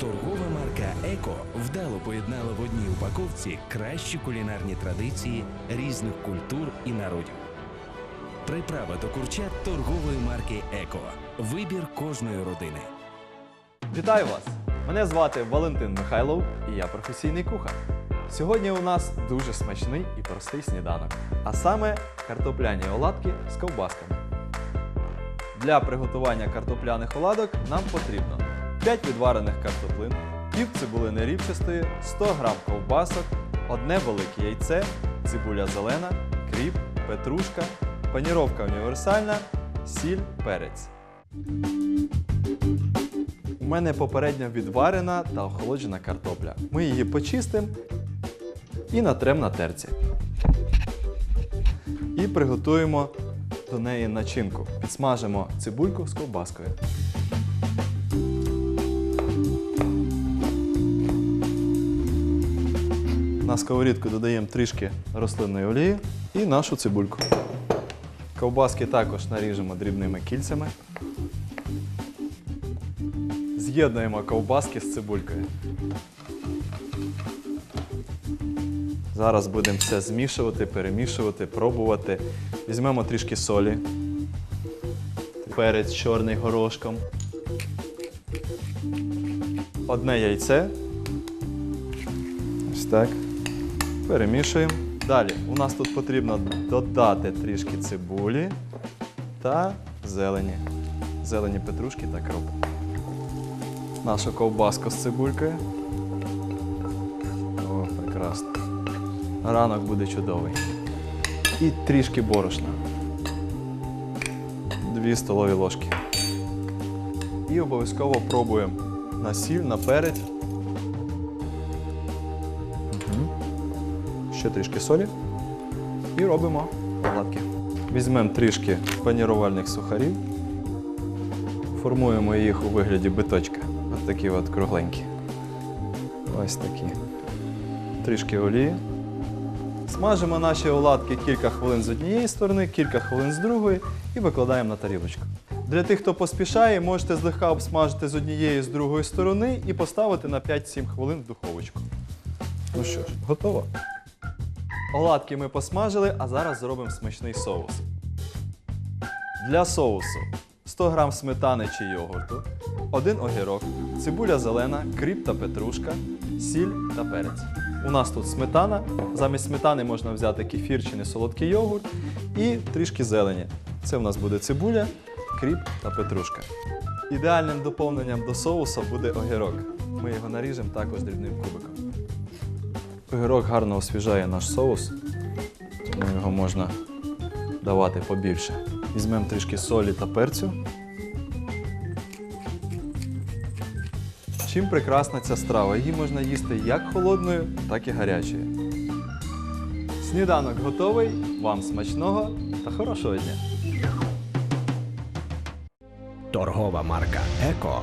Торгова марка Еко вдало поєднала в одній упаковці кращі кулінарні традиції різних культур і народів. Приправа до курчат торгової марки Еко. Вибір кожної родини. Вітаю вас! Мене звати Валентин Михайлов і я професійний кухар. Сьогодні у нас дуже смачний і простий сніданок, а саме картопляні оладки з ковбасками. Для приготування картопляних оладок нам потрібно 5 відварених картоплин, пів цибулини рівчастої, 100 г ковбасок, одне велике яйце, цибуля зелена, кріп, петрушка, паніровка універсальна, сіль, перець. У мене попередньо відварена та охолоджена картопля. Ми її почистимо і натрем на терці. І приготуємо до неї начинку. Підсмажимо цибульку з ковбаскою. На сковорідку додаємо трішки рослинної олії і нашу цибульку. Ковбаски також наріжемо дрібними кільцями. З'єднуємо ковбаски з цибулькою. Зараз будемо все змішувати, перемішувати, пробувати. Візьмемо трішки солі. Перець чорний горошком. Одне яйце. Ось так. Перемішуємо. Далі у нас тут потрібно додати трішки цибулі та зелені. Зелені петрушки та кропу нашу ковбаску з цибулькою. О, прекрасно. Ранок буде чудовий. І трішки борошна. Дві столові ложки. І обов'язково пробуємо на сіль, на перець. Ще трішки солі. І робимо оладки. Візьмемо трішки панірувальних сухарів. Формуємо їх у вигляді биточка. Ось такі от кругленькі. Ось такі. Трішки олії. Смажимо наші оладки кілька хвилин з однієї сторони, кілька хвилин з другої і викладаємо на тарілочку. Для тих, хто поспішає, можете злегка обсмажити з однієї з другої сторони і поставити на 5-7 хвилин в духовочку. Ну що ж, готово. Оладки ми посмажили, а зараз зробимо смачний соус. Для соусу 100 г сметани чи йогурту, один огірок, цибуля зелена, кріп та петрушка, сіль та перець. У нас тут сметана. Замість сметани можна взяти кефір чи несолодкий йогурт і трішки зелені. Це у нас буде цибуля, кріп та петрушка. Ідеальним доповненням до соусу буде огірок. Ми його наріжемо також дрібним кубиком. Огірок гарно освіжає наш соус, тому його можна давати побільше. Візьмемо трішки солі та перцю. Чим прекрасна ця страва? Її можна їсти як холодною, так і гарячою. Сніданок готовий. Вам смачного та хорошого дня! Торгова марка Еко